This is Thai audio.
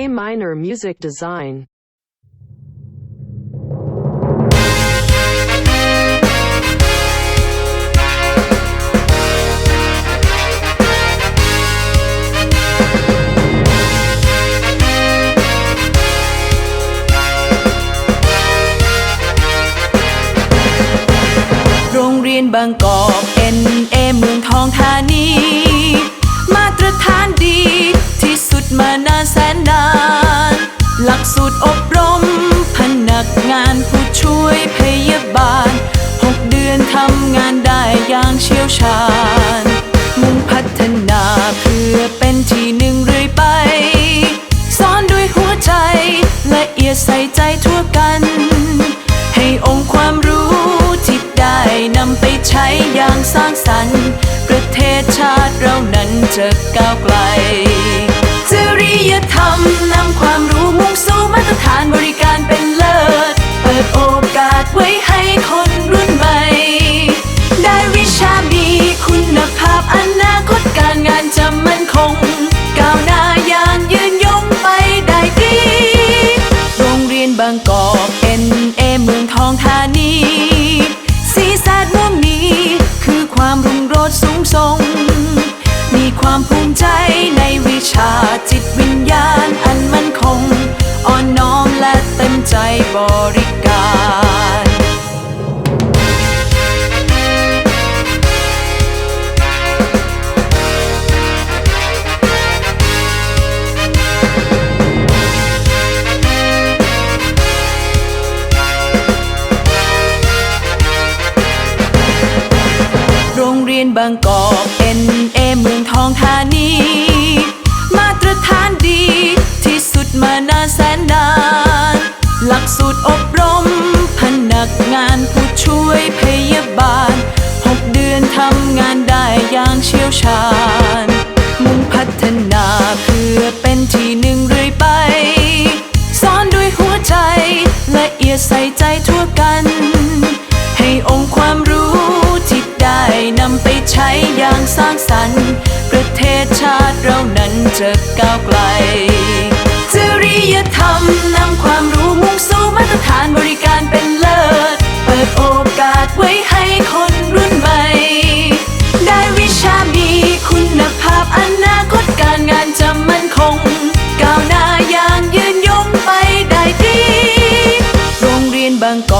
A minor music design. โรงเรียนบางกอก NA เมืองทองธานี มาตรฐานดี มานานแสนนาน หลักสูตรอบรม พนักงานผู้ช่วยพยาบาล หกเดือนทำงานได้อย่างเชี่ยวชาญ มุ่งพัฒนาเพื่อเป็นที่หนึ่งเรื่อยไป สอนด้วยหัวใจละเอียดใส่ใจทั่วกัน ให้องค์ความรู้ที่ได้นำไปใช้อย่างสร้างสรรค์ประเทศชาติเรานั้นจะก้าวไกล ยธรรมนำความรู้มุ่งสู่มาตรฐานบริการเป็น จิตวิญญาณอันมั่นคง อ่อนน้อมและเต็มใจบริการโรงเรียนบางกอกเมือ หลักสูตรอบรม พนักงานผู้ช่วยพยาบาลหกเดือนทำงานได้อย่างเชี่ยวชาญ มุ่งพัฒนาเพื่อเป็นที่หนึ่งเรื่อยไป สอนด้วยหัวใจ ละเอียดใส่ใจทั่วกัน ให้องค์ความรู้ที่ได้นำไปใช้อย่างสร้างสรรค์ ประเทศชาติเรานั้นจะก้าวไกลจริยธรรมนำความรู้ ตรฐานบริการเป็นเลิศ เปิดโอกาสไว้ให้คนรุ่นใหม่ ได้วิชามีคุณภาพอนาคตการงานจะมั่นคง ก้าวหน้าอย่างยืนยงไปได้ดี โรงเรียนบางกอก